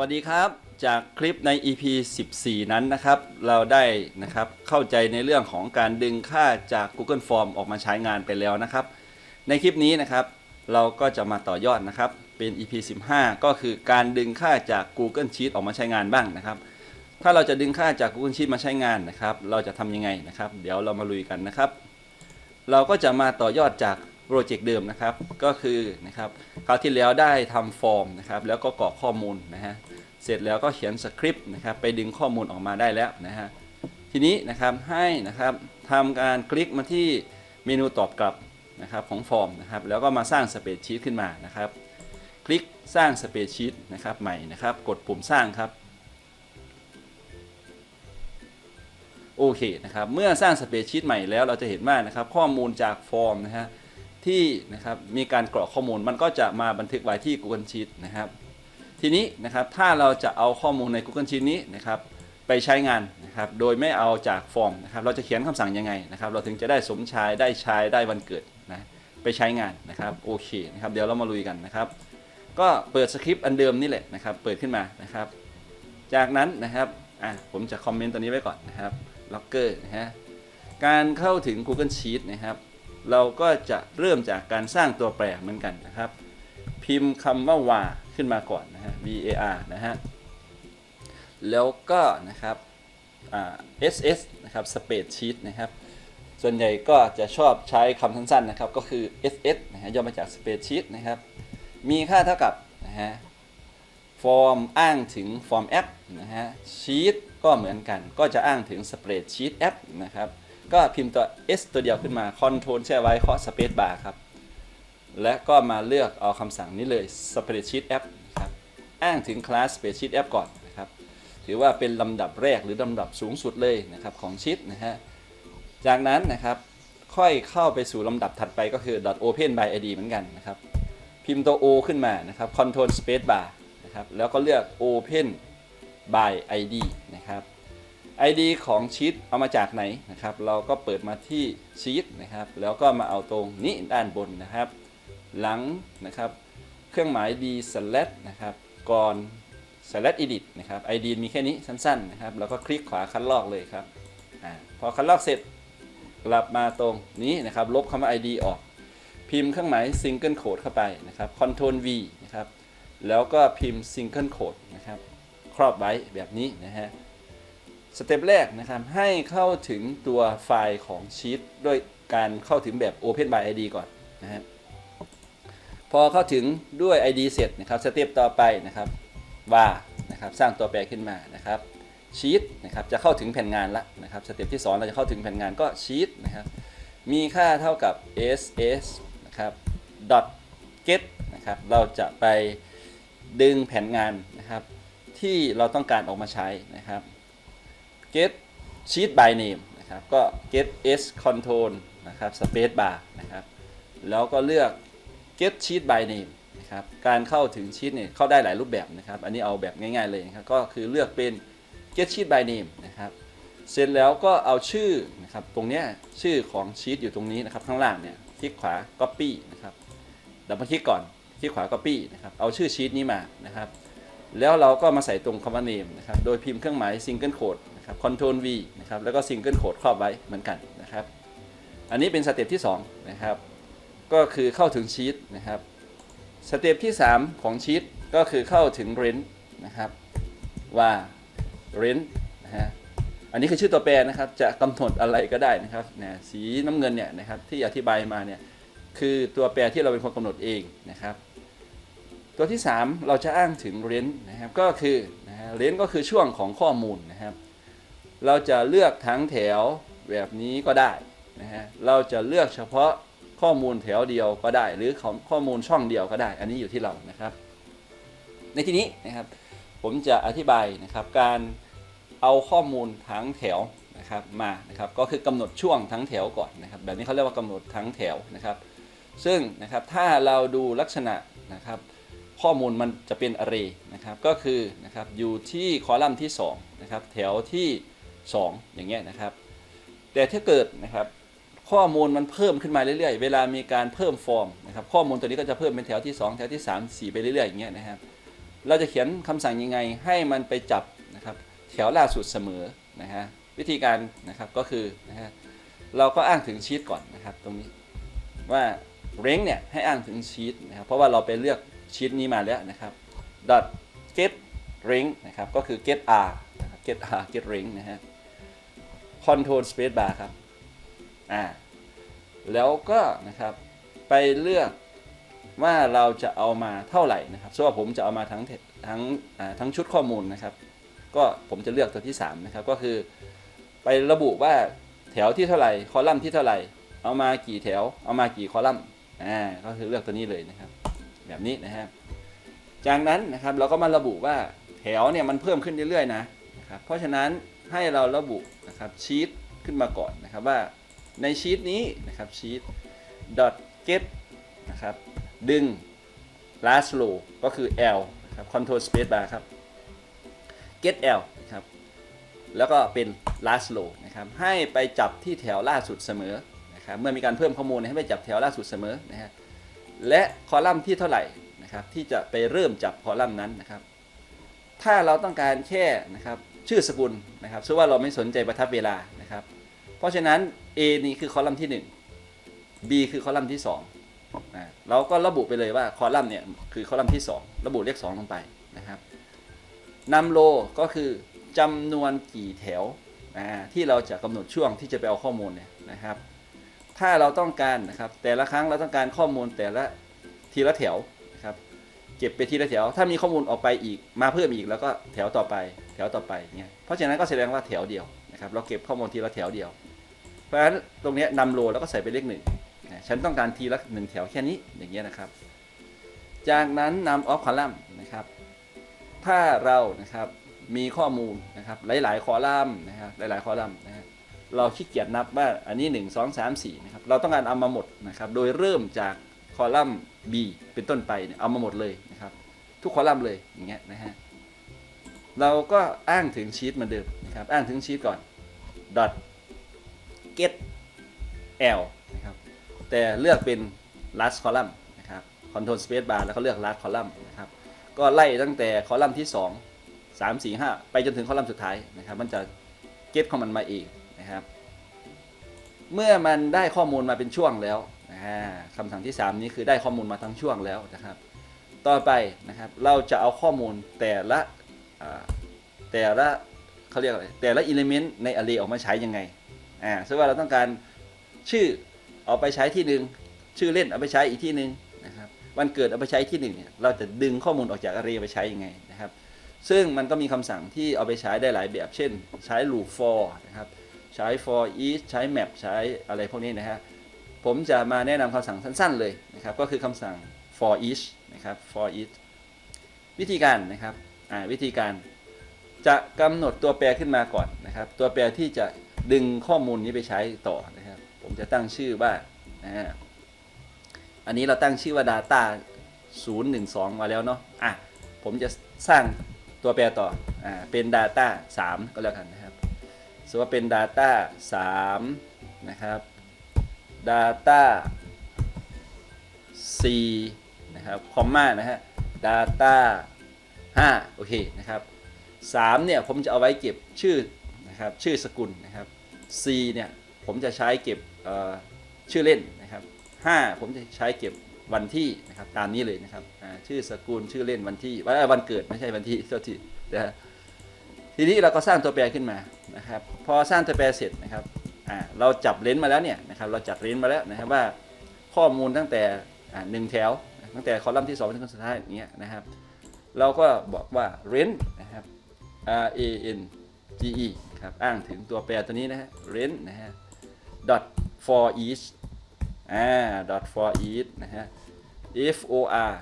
วัสดีครับจากคลิปใน EP 14 นั้นนะครับ เราได้นะครับเข้าใจในเรื่องของการดึงค่าจาก Google Form ออกมาใช้งานไปแล้วนะครับ ในคลิปนี้นะครับเราก็จะมาต่อยอดนะครับเป็น EP 15 ก็คือการดึงค่าจาก Google Sheet ออกมาใช้งานบ้างนะครับ ถ้าเราจะดึงค่าจาก Google Sheet มาใช้งานนะครับ เราจะทำยังไงนะครับ เดี๋ยวเรามาลุยกันนะครับ เราก็จะมาต่อยอดจาก โปรเจกต์เดิมนะครับ ก็คือนะครับคราวที่แล้วได้ทำฟอร์มนะครับ แล้วก็กรอกข้อมูลนะฮะ เสร็จแล้วก็เขียนสคริปต์นะครับ ไปดึงข้อมูลออกมาได้แล้วนะฮะ ทีนี้นะครับให้นะครับทำการคลิกมาที่เมนูตอบกลับนะครับของฟอร์มนะครับ แล้วก็มาสร้างสเปรดชีตขึ้นมานะครับ คลิกสร้างสเปรดชีตนะครับใหม่นะครับ กดปุ่มสร้างครับโอเคนะครับ เมื่อสร้างสเปรดชีตใหม่แล้วเราจะเห็นว่านะครับ ข้อมูลจากฟอร์มนะฮะ ที่นะครับมีการกรอกข้อมูลมันก็จะมาบันทึกไว้ที่ Google Sheet นะครับ ทีนี้นะครับถ้าเราจะเอาข้อมูลใน Google Sheet นี้นะครับไปใช้งานนะครับโดยไม่เอาจากฟอร์มนะครับเราจะเขียนคำสั่งยังไงนะครับเราถึงจะได้สมชายได้ชายได้วันเกิดนะไปใช้งานนะครับโอเคนะครับเดี๋ยวเรามาลุยกันนะครับ ก็เปิดสคริปต์อันเดิมนี่แหละนะครับเปิดขึ้นมานะครับ จากนั้นนะครับอะผมจะคอมเมนต์ตัวนี้ไว้ก่อนนะครับล็อกเกอร์นะฮะการเข้าถึง Google Sheet นะครับ เราก็จะเริ่มจากการสร้างตัวแปรเหมือนกันนะครับ พิมพ์คำว่า var ขึ้นมาก่อนนะฮะ var นะฮะ แล้วก็นะครับ ss นะครับ spreadsheet นะครับ ส่วนใหญ่ก็จะชอบใช้คำสั้นๆนะครับ ก็คือ ss นะฮะย่อมาจาก spreadsheet นะครับ มีค่าเท่ากับนะฮะฟอร์มอ้างถึงฟอร์มแอปนะฮะชีตก็เหมือนกัน ก็จะอ้างถึง spreadsheet app นะครับ ก็พิมพ์ตัว s ตัวเดียวขึ้นมา Ctrl แช่ไว้เคาะ Space Bar ครับ และก็มาเลือกเอาคำสั่งนี้เลย Spreadsheet App ครับ อ้างถึงคลาส Spreadsheet App ก่อนนะครับ ถือว่าเป็นลำดับแรกหรือลำดับสูงสุดเลยนะครับของชีตนะฮะ จากนั้นนะครับค่อยเข้าไปสู่ลำดับถัดไปก็คือ .open by id เหมือนกันนะครับ พิมพ์ตัว o ขึ้นมานะครับ Ctrl Space Bar นะครับ แล้วก็เลือก open by id ID ของชีตเอามาจากไหนนะครับ เราก็เปิดมาที่ชีตนะครับ แล้วก็มาเอาตรงนี้ด้านบนนะครับ หลังนะครับ เครื่องหมาย d select นะครับ ก่อน select edit นะครับ ID มีแค่นี้สั้นๆนะครับ แล้วก็คลิกขวาคัดลอกเลยครับอพอคัดลอกเสร็จกลับมาตรงนี้นะครับ ลบคำว่า ID ออก พิมพ์เครื่องหมาย single code เข้าไปนะครับ Ctrl V นะครับ แล้วก็พิมพ์ single code นะครับ ครอบไว้แบบนี้นะฮะ สเต็ปแรกนะครับ ให้เข้าถึงตัวไฟล์ของชีตด้วยการเข้าถึงแบบ Open by ID ก่อนนะฮะพอเข้าถึงด้วย ID เสร็จนะครับสเต็ปต่อไปนะครับว่านะครับสร้างตัวแปรขึ้นมานะครับชีตนะครับจะเข้าถึงแผ่นงานละนะครับสเต็ปที่ 2 เราจะเข้าถึงแผ่นงานก็ชีตนะครับมีค่าเท่ากับ ss นะครับ dot get นะครับเราจะไปดึงแผ่นงานนะครับที่เราต้องการออกมาใช้นะครับ get sheet by name นะครับก็ get s control นะครับ space bar นะครับแล้วก็เลือก get sheet by name นะครับการเข้าถึงชีตเนี่ยเข้าได้หลายรูปแบบนะครับ อันนี้เอาแบบง่ายๆเลยนะครับก็คือเลือกเป็น get sheet by name นะครับเสร็จแล้วก็เอาชื่อนะครับตรงเนี้ยชื่อของชีตอยู่ตรงนี้นะครับข้างล่างเนี่ยคลิกขวา copy นะครับดับเบิลคลิกก่อนคลิกขวา copy นะครับเอาชื่อชีตนี้มานะครับแล้วเราก็มาใส่ตรงคำว่า name นะครับโดยพิมพ์เครื่องหมาย single quote นะครับ Ctrl v นะครับ แล้วก็ single quote ครอบไว้เหมือนกันนะครับ อันนี้เป็นสเต็ปที่2นะครับ ก็คือเข้าถึงชีตนะครับ สเต็ปที่ 3 ของชีตก็คือเข้าถึง rent นะครับ ว่า r e n นะฮะ อันนี้คือชื่อตัวแปรนะครับ จะกำหนดอะไรก็ได้นะครับนะสีน้ำเงินเนี่ยนะครับที่อธิบายมาเนี่ยคือตัวแปรที่เราเป็นคนกำหนดเองนะครับตัวที่ 3 เราจะอ้างถึงเรนนะครับก็คือนะฮะเรนก็คือช่วงของข้อมูลนะครับ เราจะเลือกทั้งแถวแบบนี้ก็ได้นะฮะเราจะเลือกเฉพาะข้อมูลแถวเดียวก็ได้ หรือข้อมูลช่องเดียวก็ได้ อันนี้อยู่ที่เรานะครับ ในที่นี้นะครับผมจะอธิบายนะครับการเอาข้อมูลทั้งแถวนะครับมานะครับก็คือกำหนดช่วงทั้งแถวก่อนนะครับ แบบนี้เขาเรียกว่ากำหนดทั้งแถวนะครับ ซึ่งนะครับถ้าเราดูลักษณะนะครับ ข้อมูลมันจะเป็น array นะครับก็คือนะครับอยู่ที่คอลัมน์ที่2นะครับแถวที่ 2 อย่างเงี้ยนะครับ แต่ถ้าเกิดนะครับข้อมูลมันเพิ่มขึ้นมาเรื่อยๆ เวลามีการเพิ่มฟอร์มนะครับข้อมูลตัวนี้ก็จะเพิ่มเป็นแถวที่ 2 แถวที่ 3 4 ไปเรื่อยๆอย่างเงี้ยนะครับ เราจะเขียนคำสั่งยังไงให้มันไปจับนะครับแถวล่าสุดเสมอนะฮะวิธีการนะครับก็คือนะฮะเราก็อ้างถึงชีตก่อนนะครับตรงนี้ว่า range เนี่ยให้อ้างถึงชีตนะครับเพราะว่าเราไปเลือกชีตนี้มาแล้วนะครับ dot get range นะครับก็คือ get r get r get ring นะฮะ ครับ get r get range นะฮะ control space bar ครับ อ่า แล้วก็นะครับไปเลือกว่าเราจะเอามาเท่าไหร่นะครับส่วนผมจะเอามาทั้งทั้งทั้งชุดข้อมูลนะครับ ก็ผมจะเลือกตัวที่ 3 นะครับ ก็คือไประบุว่าแถวที่เท่าไหร่คอลัมน์ที่เท่าไหร่ เอามากี่แถว เอามากี่คอลัมน์อ่าก็คือเลือกตัวนี้เลยนะครับ แบบนี้นะครับ จากนั้นนะครับเราก็มาระบุว่าแถวเนี่ยมันเพิ่มขึ้นเรื่อยๆนะนะครับเพราะฉะนั้น ให้เราระบุนะครับชีตขึ้นมาก่อนนะครับว่าในชีตนี้นะครับชีต dot get นะครับดึง last row ก็คือ L นะครับ control space bar ครับ get L นะครับแล้วก็เป็น last row นะครับให้ไปจับที่แถวล่าสุดเสมอนะครับเมื่อมีการเพิ่มข้อมูลให้ไปจับแถวล่าสุดเสมอนะฮะและคอลัมน์ที่เท่าไหร่นะครับที่จะไปเริ่มจับคอลัมน์นั้นนะครับ ถ้าเราต้องการแค่นะครับ ชื่อสกุลนะครับซึ่งว่าเราไม่สนใจประทับเวลานะครับ เพราะฉะนั้น A นี่คือคอลัมน์ที่ 1 B คือคอลัมน์ที่2นะเราก็ระบุไปเลยว่าคอลัมน์เนี่ยคือคอลัมน์ที่ 2 ระบุเลข2ลงไปนะครับนำโลก็คือจำนวนกี่แถวอ่าที่เราจะกำหนดช่วงที่จะไปเอาข้อมูลเนี่ยนะครับ ถ้าเราต้องการนะครับแต่ละครั้งเราต้องการข้อมูลแต่ละทีละแถวนะครับ เก็บไปทีละแถว ถ้ามีข้อมูลออกไปอีกมาเพิ่มอีกแล้วก็แถวต่อไป แถวต่อไปเนี่ยเพราะฉะนั้นก็แสดงว่าแถวเดียวนะครับเราเก็บข้อมูลทีละแถวเดียว เพราะฉะนั้นตรงนี้นำโลแล้วก็ใส่ไปเลขหนึ่งฉันต้องการทีละหนึ่งแถวแค่นี้อย่างเงี้ยนะครับ จากนั้นนำออฟคอลัมน์นะครับ ถ้าเรานะครับมีข้อมูลนะครับหลายๆ คอลัมน์นะครับหลายๆ คอลัมน์นะฮะเราขี้เกียจนับว่าอันนี้ 1 2 3 4นะครับเราต้องการเอามาหมดนะครับโดยเริ่มจากคอลัมน์ B เป็นต้นไปเอามาหมดเลยนะครับทุกคอลัมน์เลยอย่างเงี้ยนะฮะ เราก็อ้างถึงชีตเหมือนเดิมนะครับอ้างถึงชีตก่อน dot get L นะครับแต่เลือกเป็น last column นะครับ control space bar แล้วก็เลือก last column นะครับก็ไล่ตั้งแต่คอลัมน์ที่ 2 3 4 5 ไปจนถึงคอลัมน์สุดท้ายนะครับมันจะเก็ตของมันมาเองนะครับ เมื่อมันได้ข้อมูลมาเป็นช่วงแล้วนะฮะคำสั่งที่ 3 นี้คือได้ข้อมูลมาทั้งช่วงแล้วนะครับ ต่อไปนะครับเราจะเอาข้อมูลแต่ละ แต่ละเขาเรียกอะไรแต่ละอิเลเมนต์ใน array ออกมาใช้ยังไงอ่าซึ่งว่าเราต้องการชื่อเอาไปใช้ที่หนึ่งชื่อเล่นเอาไปใช้อีกที่หนึ่งนะครับวันเกิดเอาไปใช้ที่หนึ่งเนี่ยเราจะดึงข้อมูลออกจาก array ไปใช้ยังไงนะครับ ซึ่งมันก็มีคำสั่งที่เอาไปใช้ได้หลายแบบ เช่น ใช้ loop for นะครับใช้ for each ใช้ map ใช้อะไรพวกนี้นะฮะผมจะมาแนะนำคำสั่งสั้น ๆ เลยนะครับก็คือคำสั่ง for each นะครับ for each วิธีการนะครับ วิธีการจะกำหนดตัวแปรขึ้นมาก่อนนะครับ ตัวแปรที่จะดึงข้อมูลนี้ไปใช้ต่อนะครับ ผมจะตั้งชื่อว่าอันนี้เราตั้งชื่อว่า data 012 มาแล้วเนาะอะผมจะสร้างตัวแปรต่ออ่าเป็น data 3 ก็แล้วกันนะครับสมมติว่าเป็น data 3 นะครับ data 4 นะครับคอมมานะฮะ data 5 โอเคนะครับ3เนี่ยผมจะเอาไว้เก็บชื่อนะครับชื่อสกุลนะครับ C เนี่ยผมจะใช้เก็บชื่อเล่นนะครับ 5 ผมจะใช้เก็บวันที่นะครับตามนี้เลยนะครับชื่อสกุลชื่อเล่นวันที่วันเอ่อวันเกิดไม่ใช่วันที่โทษทีนะฮะทีนี้เราก็สร้างตัวแปรขึ้นมานะครับ พอสร้างตัวแปรเสร็จนะครับเราจับเลนส์มาแล้วเนี่ยนะครับเราจัดเลนส์มาแล้วนะครับว่าข้อมูลตั้งแต่หนึ่งแถวตั้งแต่คอลัมน์ที่2ถึงคอลัมน์สุดท้ายอย่างเงี้ยนะครับ เราก็บอกว่า rent นะครับ r a n g e ครับอ้างถึงตัวแปรตัวนี้นะฮะ rent นะฮะ dot for each อ่า dot for each นะฮะ f o r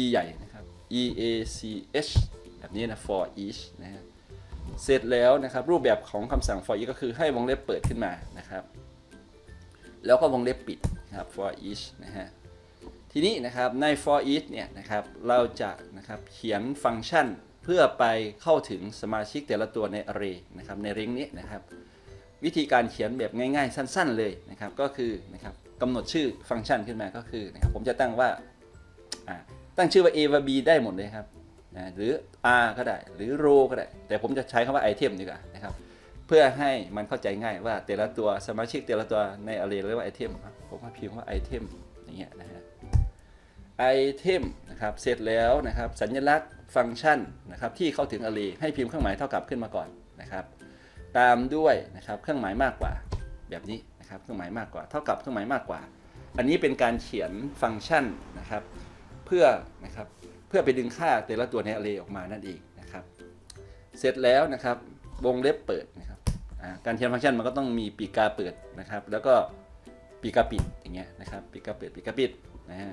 e ใหญ่นะครับ e a c h แบบนี้นะ for each นะฮะเสร็จแล้วนะครับ รูปแบบของคำสั่ง for each ก็คือให้วงเล็บเปิดขึ้นมานะครับ แล้วก็วงเล็บปิดนะครับ for each นะฮะ ทีนี้นะครับใน for each เนี่ยนะครับเราจะนะครับเขียนฟังก์ชันเพื่อไปเข้าถึงสมาชิกแต่ละตัวใน array นะครับใน ring นี้นะครับ วิธีการเขียนแบบง่ายๆ สั้น ๆ เลยนะครับก็คือนะครับกำหนดชื่อฟังก์ชันขึ้นมาก็คือนะครับผมจะตั้งว่าตั้งชื่อว่า a ว่า b ได้หมดเลยครับนะหรือ R ก็ได้หรือ row ก็ได้ แต่ผมจะใช้คำว่า item ดีกว่านะครับเพื่อให้มันเข้าใจง่ายว่าแต่ละตัวสมาชิกแต่ละตัวใน array เรียกว่า item ผมก็พิมพ์ว่า item อย่างเงี้ยนะฮะ item นะครับเสร็จแล้วนะครับสัญลักษณ์ฟังก์ชันนะครับที่เข้าถึง array ให้พิมพ์เครื่องหมายเท่ากับขึ้นมาก่อนนะครับ ตามด้วยนะครับเครื่องหมายมากกว่าแบบนี้นะครับเครื่องหมายมากกว่า เท่ากับเครื่องหมายมากกว่า อันนี้เป็นการเขียนฟังก์ชันนะครับ เพื่อนะครับเพื่อไปดึงค่าแต่ละตัวใน array ออกมานั่นเองนะครับ เสร็จแล้วนะครับวงเล็บเปิดนะครับการเขียนฟังก์ชันมันก็ต้องมีปีกาเปิดนะครับ แล้วก็ปีกาปิดอย่างเงี้ยนะครับปีกาเปิดปีกาปิดนะฮะ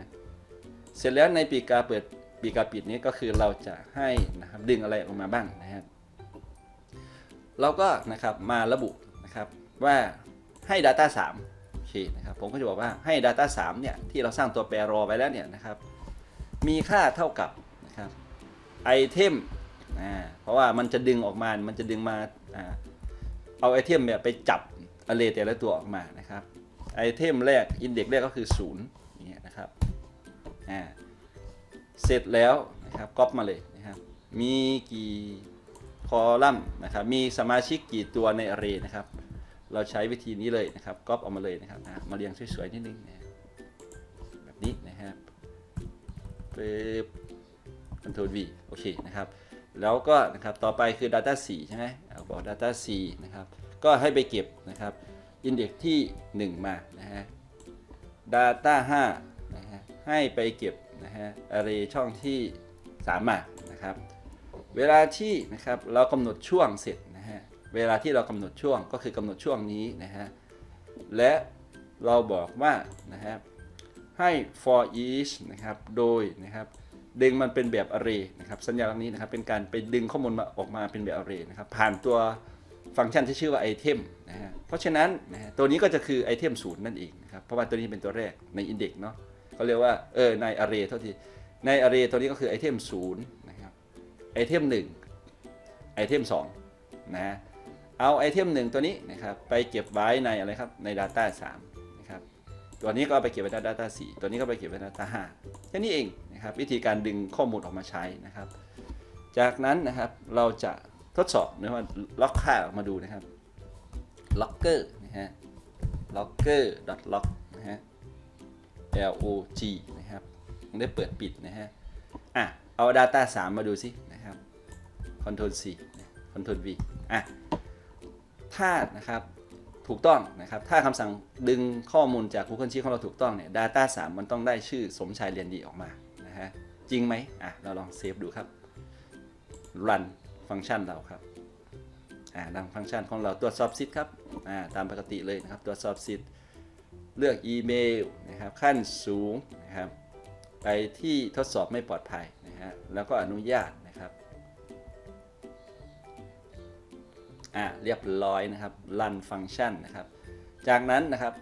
เสร็จแล้วในปีกาเปิดปีกาปิดนี้ก็คือเราจะให้นะครับดึงอะไรออกมาบ้างนะครับเราก็นะครับมาระบุนะครับว่าให้ Data 3โอเคนะครับผมก็จะบอกว่าให้ Data 3เนี่ยที่เราสร้างตัวแปรรอไว้แล้วเนี่ยนะครับมีค่าเท่ากับนะครับไอเทมนะเพราะว่ามันจะดึงออกมา มันจะดึงมาอเอาไอเทมเนี่ยไปจับอะเรแต่ละตัวออกมานะครับไอเทมแรกอินเด็กแรกก็คือ 0 อ่าเสร็จแล้วนะครับก๊อปมาเลยนะครับมีกี่คอลัมน์นะครับมีสมาชิกกี่ตัวใน array นะครับเราใช้วิธีนี้เลยนะครับก๊อปเอามาเลยนะครับมาเรียงสวยๆนิดนึงนะแบบนี้นะครับปึ๊บ Ctrl V โอเคนะครับแล้วก็นะครับต่อไปคือ Data 4 ใช่ไหมเอาบอก Data 4 นะครับก็ให้ไปเก็บนะครับ Index ที่ 1 มานะฮะ Data 5 ให้ไปเก็บนะฮะ Array ช่องที่3มานะครับ เวลาที่นะครับเรากำหนดช่วงเสร็จนะฮะเวลาที่เรากำหนดช่วงก็คือกำหนดช่วงนี้นะฮะและเราบอกว่านะครับให้ for each นะครับโดยนะครับดึงมันเป็นแบบ array นะครับสัญญาณนี้นะครับเป็นการไปดึงข้อมูลมาออกมาเป็นแบบ array นะครับผ่านตัวฟังก์ชันที่ชื่อว่า item นะฮะเพราะฉะนั้นนะฮะตัวนี้ก็จะคือ item 0 นั่นเองนะครับเพราะว่าตัวนี้เป็นตัวแรกใน index เนาะ เขาเรียกว่าเออใน array เท่าที่ใน array ตัวนี้ก็คือ item 0นะครับไอเทม1ไอเทม2นะฮะเอาไอเทม1ตัวนี้นะครับไปเก็บไว้ในอะไรครับใน Data 3นะครับตัวนี้ก็ไปเก็บไว้ใน Data 4 ตัวนี้ก็ไปเก็บไว้ใน Data 5แค่นี้เองนะครับวิธีการดึงข้อมูลออกมาใช้นะครับ จากนั้นนะครับเราจะทดสอบนะว่าล็อกค่าออกมาดูนะครับ locker นะฮะ locker log นะฮะ log นะครับได้เปิดปิดนะฮะอะเอา Data 3 มาดูสินะครับ Ctrl C นะ Ctrl V อะถ้านะครับถูกต้องนะครับ ถ้าคำสั่งดึงข้อมูลจาก Google Sheet ของเราถูกต้องเนี่ย Data 3 มันต้องได้ชื่อสมชายเรียนดีออกมานะฮะจริงไหมอะเราลองเซฟดูครับ run ฟังก์ชันเราครับอ่าดังฟังก์ชันของเราตรวจสอบสิทธ์ครับอ่าตามปกติเลยนะครับตรวจสอบสิทธ์ เลือกอีเมลนะครับขั้นสูงนะครับไปที่ทดสอบไม่ปลอดภัยนะฮะแล้วก็อนุญาตนะครับอะเรียบร้อยนะครับ run ฟังก์ชันนะครับ จากนั้นนะครับ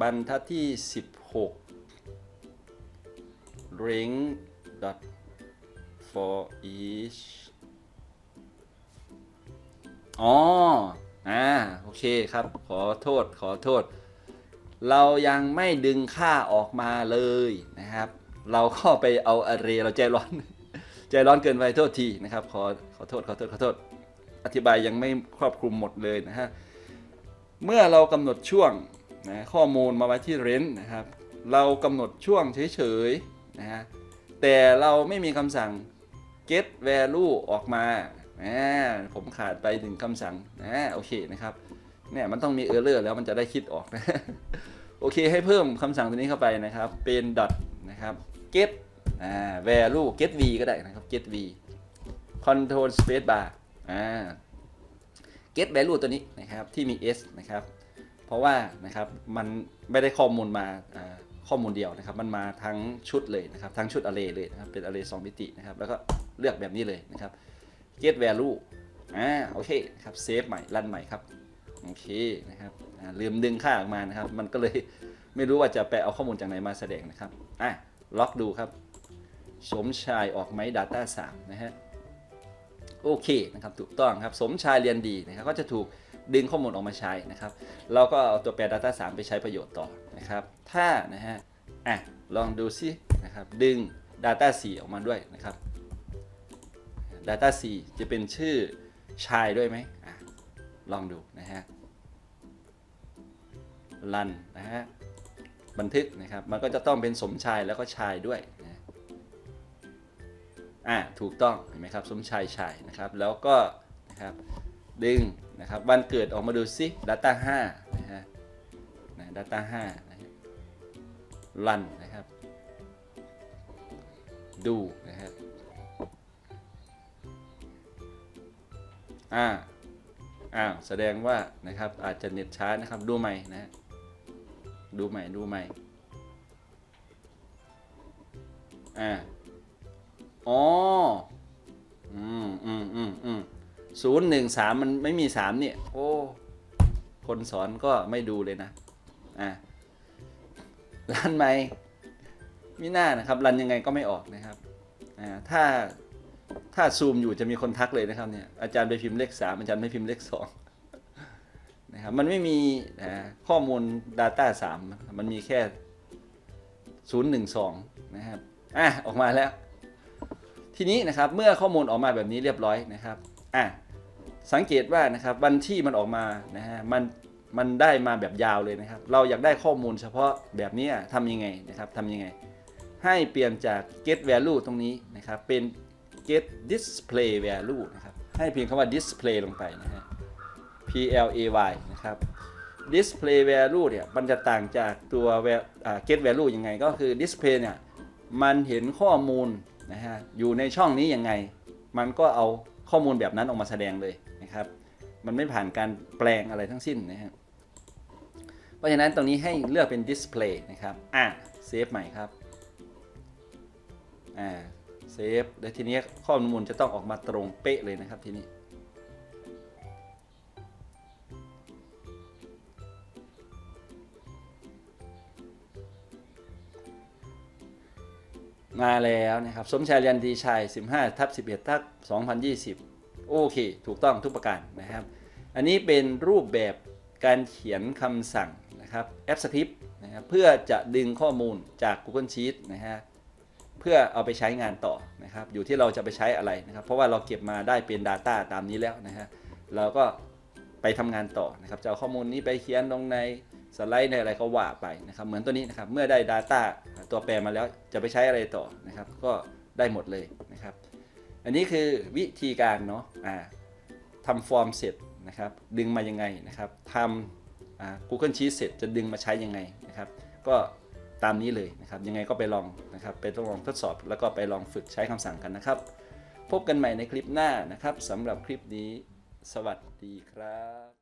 บรรทัดที่ 16 ring dot for each อ๋อ อ่า โอเคครับ ขอโทษ ขอโทษ เรายังไม่ดึงค่าออกมาเลยนะครับ เราก็ไปเอา array เราใจร้อน ใจร้อนเกินไปโทษทีนะครับ ขอขอโทษขอโทษขอโทษ อธิบายยังไม่ครอบคลุมหมดเลยนะฮะ เมื่อเรากำหนดช่วงนะข้อมูลมาไว้ที่ rent นะครับ เรากำหนดช่วงเฉยๆนะฮะ แต่เราไม่มีคำสั่ง get value ออกมาอ่าผมขาดไปหนึ่งคำสั่งนะโอเคนะครับ เนี่ยมันต้องมี error แล้วมันจะได้คิดออกนะโอเคให้เพิ่มคำสั่งตัวนี้เข้าไปนะครับเป็น dot นะครับ get อ่า value get v ก็ได้นะครับ get v control space bar อ่า get value ตัวนี้นะครับที่มี s นะครับ เพราะว่านะครับมันไม่ได้ข้อมูลมาอ่าข้อมูลเดียวนะครับ มันมาทั้งชุดเลยนะครับ ทั้งชุด array เลยนะครับ เป็น array 2มิตินะครับ แล้วก็เลือกแบบนี้เลยนะครับ get value อ่าโอเคครับเซฟใหม่ รันใหม่ครับ โอเคนะครับลืมดึงค่าออกมานะครับ มันก็เลยไม่รู้ว่าจะไปเอาข้อมูลจากไหนมาแสดงนะครับอะล็อกดูครับ สมชายออกไหม Data 3 นะฮะโอเคนะครับถูกต้องครับสมชายเรียนดีนะครับก็จะถูกดึงข้อมูลออกมาใช้นะครับ เราก็เอาตัวแปร Data 3 ไปใช้ประโยชน์ต่อนะครับ ถ้านะฮะอะลองดูซินะครับดึง Data 4 ออกมาด้วยนะครับ Data C จะเป็นชื่อชายด้วยไหมอะลองดูนะฮะ รันนะฮะบันทึกนะครับ มันก็จะต้องเป็นสมชายแล้วก็ชายด้วยนะอ่าถูกต้องเห็นไหมครับสมชายชายนะครับ แล้วก็นะครับดึงนะครับวันเกิดออกมาดูซิ Data 5นะฮะนะ Data 5นะฮะรันนะครับ ดูนะครับอ่าอ้าวแสดงว่านะครับอาจจะเน็ตช้านะครับดูใหม่นะฮะ ดูใหม่ดูใหม่ อ่า อ๋อ อืมอืมอืมอืมศูนย์หนึ่งสามมันไม่มีสามเนี่ย โอ้ คนสอนก็ไม่ดูเลยนะ อ่ารันไหมมิน่านะครับรันยังไงก็ไม่ออกนะครับอ่าถ้าถ้าซูมอยู่จะมีคนทักเลยนะครับเนี่ยอาจารย์ไปพิมพ์เลขสามอาจารย์ไม่พิมพ์เลขสอง นะครับมันไม่มีข้อมูล Data 3 มันมีแค่ 012 นะครับอะออกมาแล้ว ทีนี้นะครับเมื่อข้อมูลออกมาแบบนี้เรียบร้อยนะครับอะสังเกตว่านะครับวันที่มันออกมานะฮะมันมันได้มาแบบยาวเลยนะครับ เราอยากได้ข้อมูลเฉพาะแบบนี้ทำยังไงนะครับทำยังไง ให้เปลี่ยนจาก get value ตรงนี้นะครับเป็น get display value นะครับให้เพียงคำว่า display ลงไปนะฮะ P L A Y นะครับ display value เนี่ยมันจะต่างจากตัว get value ยังไง ก็คือ display เนี่ยมันเห็นข้อมูลนะฮะอยู่ในช่องนี้ยังไง มันก็เอาข้อมูลแบบนั้นออกมาแสดงเลยนะครับ มันไม่ผ่านการแปลงอะไรทั้งสิ้นนะฮะเพราะฉะนั้นตรงนี้ให้เลือกเป็น display นะครับอะเซฟใหม่ครับอ่าเซฟแล้วทีนี้ข้อมูลจะต้องออกมาตรงเป๊ะเลยนะครับทีนี้ มาแล้วนะครับสมชายเรียนดีชัย 15 ทับ 11 ทับ 2020 โอเค ถูกต้องทุกประการนะครับ อันนี้เป็นรูปแบบการเขียนคำสั่งนะครับแอปสคริปต์นะครับเพื่อจะดึงข้อมูลจาก Google Sheet นะฮะเพื่อเอาไปใช้งานต่อนะครับ อยู่ที่เราจะไปใช้อะไรนะครับ เพราะว่าเราเก็บมาได้เป็น Data ตามนี้แล้วนะฮะเราก็ไปทำงานต่อนะครับจะเอาข้อมูลนี้ไปเขียนลงในสไลด์ในอะไรก็ว่าไปนะครับเหมือนตัวนี้นะครับเมื่อได้ Data ตัวแปรมาแล้วจะไปใช้อะไรต่อนะครับ ก็ได้หมดเลยนะครับ อันนี้คือวิธีการเนาะอ่าทำฟอร์มเสร็จนะครับ ดึงมายังไงนะครับทำอ่า Google Sheet เสร็จจะดึงมาใช้ยังไงนะครับ ก็ตามนี้เลยนะครับ ยังไงก็ไปลองนะครับไปลองทดสอบแล้วก็ไปลองฝึกใช้คำสั่งกันนะครับ พบกันใหม่ในคลิปหน้านะครับสำหรับคลิปนี้ สวัสดีครับ